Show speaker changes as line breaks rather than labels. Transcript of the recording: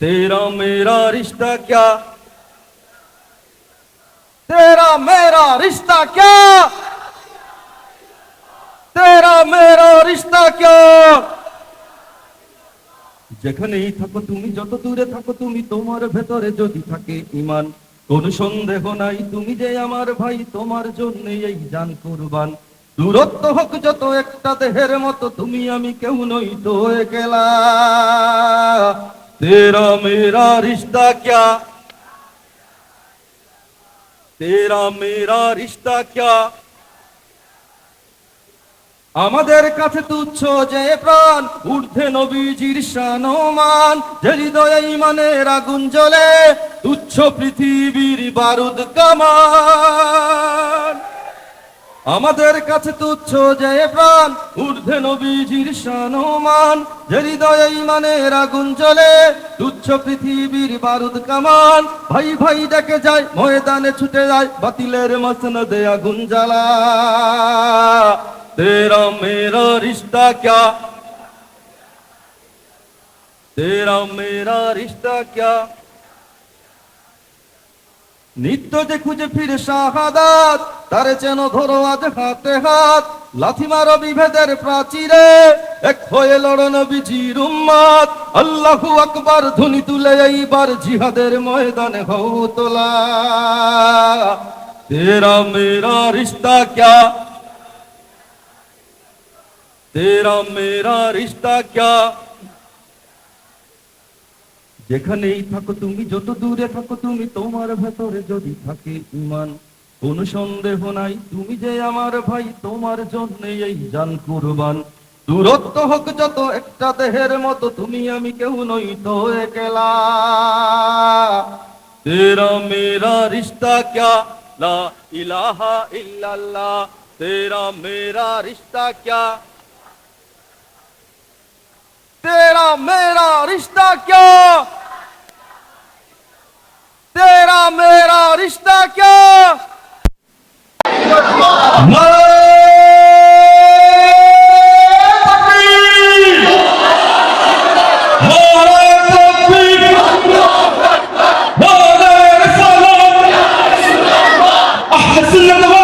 तेरा मेरा रिश्ता क्या तेरा मेरा रिश्ता क्या तेरा मेरा रिश्ता क्या যেখানেই থাকো তুমি যত দূরে থাকো তুমি তোমার ভেতরে যদি থাকে ইমান কোন সন্দেহ নাই তুমি যে আমার ভাই তোমার জন্য এই জান কুরবান দূরত্ব হোক যত একটা দেহের মতো তুমি আমি কেউ নই তো একলা তেরা মেরা রিশ্তা ক্যা তেরা মেরা রিশ্তা ক্যা আমাদের কাছে তুচ্ছ যে প্রাণ, ঊর্ধ্বে নবীজির শানমান যে হৃদয়ে ইমানের আগুন জ্বলে, তুচ্ছ পৃথিবীর বারুদ কামান। আমাদের কাছে তুচ্ছ যে প্রাণ, ঊর্ধ্বে নবীজির সনমান যে হৃদয়ে ইমানের আগুন চলে তুচ্ছ পৃথিবীর বারুদ কামান। ভাই ভাই ডেকে যায়, ময়দানে ছুটে যায়, বাতিলের মসনদে আগুন জ্বালা। তেরা মেরা রিস্তা ক্যা? তেরা মেরা রিস্তা ক্যা? নিত্য যে খুঁজে ফিরে শাহাদাত তারে যেন ধরো আজ হাতে হাত, লাথি মারো বিভেদের প্রাচীরে, এক হয়ে লড়ন বিজির উম্মাদ। আল্লাহু আকবার, ধ্বনি তুলে এইবার জিহাদের ময়দানে হও তোলা। তেরা মেরা রিশ্তা ক্যা? তেরা মেরা রিশ্তা ক্যা? যেখানেই থাকো তুমি, যত দূরে থাকো তুমি, তোমার ভেতরে যদি থাকে ইমান। কোন সন্দেহ নাই, তুমি যে আমার ভাই, তোমার জন্যে এই যান কুরবান। দূরত্ব হোক যত একটা দেহের মতো, তুমি আমি কেউ নই তো একলা। তেরা মেরা রিশতা ক্যা? লা ইলাহা ইল্লাল্লাহ। তেরা মেরা রিশতা ক্যা? তেরা মেরা রিশতা ক্যা? তেরা মেরা রিশতা ক্যা? سنة